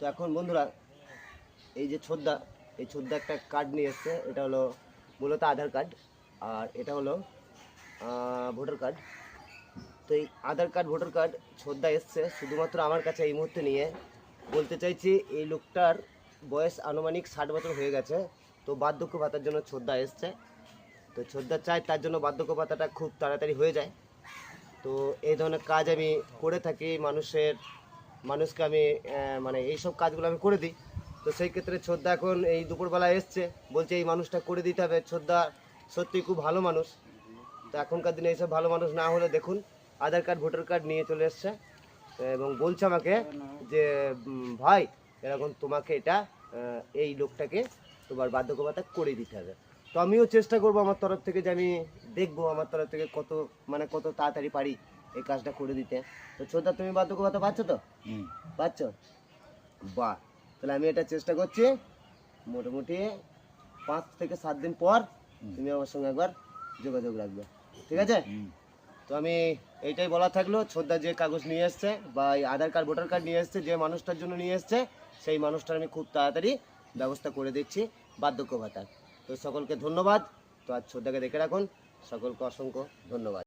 তো এখন বন্ধুরা, এই যে ছোদ্দা, এই ছোদ্দা একটা কার্ড নিয়ে এসছে। এটা হলো মূলত আধার কার্ড আর এটা হলো ভোটার কার্ড তো এই আধার কার্ড ভোটার কার্ড ছোদ্দা এসছে। শুধুমাত্র আমার কাছে এই মুহূর্তে নিয়ে বলতে চাইছি, এই লোকটার বয়স আনুমানিক ষাট বছর হয়ে গেছে। তো বার্ধক্য ভাতার জন্য ছোদ্দা এসছে। তো ছোদ্দা চাই তার জন্য বার্ধক্য ভাতাটা খুব তাড়াতাড়ি হয়ে যায়। তো এই ধরনের কাজ আমি করে থাকি মানুষের মানুষকে আমি মানে এইসব কাজগুলো আমি করে দিই। তো সেই ক্ষেত্রে ছোদ্দা এখন এই দুপুরবেলা এসছে, বলছে এই মানুষটা করে দিতে হবে। ছোদ্দা সত্যি খুব ভালো মানুষ। তো এখনকার দিনে এইসব ভালো মানুষ না হলে দেখুন, আধার কার্ড, ভোটার কার্ড নিয়ে চলে এসছে। এবং বলছে আমাকে যে ভাই, এরকম তোমাকে এটা এই লোকটাকে তোমার বার্ধক্য ভাতা করে দিতে হবে। তো আমিও চেষ্টা করব আমার তরফ থেকে যে আমি দেখব আমার তরফ থেকে কত মানে কত তাড়াতাড়ি পারি। এই কাজটা করে দিতে। তো ছোটা তুমি বার্ধক্য ভাতা পাচ্ছ তো? পাচ্ছ? বাহ। তাহলে আমি এটা চেষ্টা করছি। মোটামুটি পাঁচ থেকে সাত দিন পর তুমি আমার সঙ্গে একবার যোগাযোগ রাখবে। ঠিক আছে? তো আমি এইটাই বলা থাকল। ছোদ্দা যে কাগজ নিয়ে এসছে বা এই আধার কার্ড ভোটার কার্ড নিয়ে এসছে যে মানুষটার জন্য নিয়ে এসছে সেই মানুষটার আমি খুব তাড়াতাড়ি ব্যবস্থা করে দিচ্ছি বার্ধক্য ভাতার। তো সকলকে ধন্যবাদ। তো আজ ছোদ্দাকে দেখে রাখুন। সকলকে অসংখ্য ধন্যবাদ।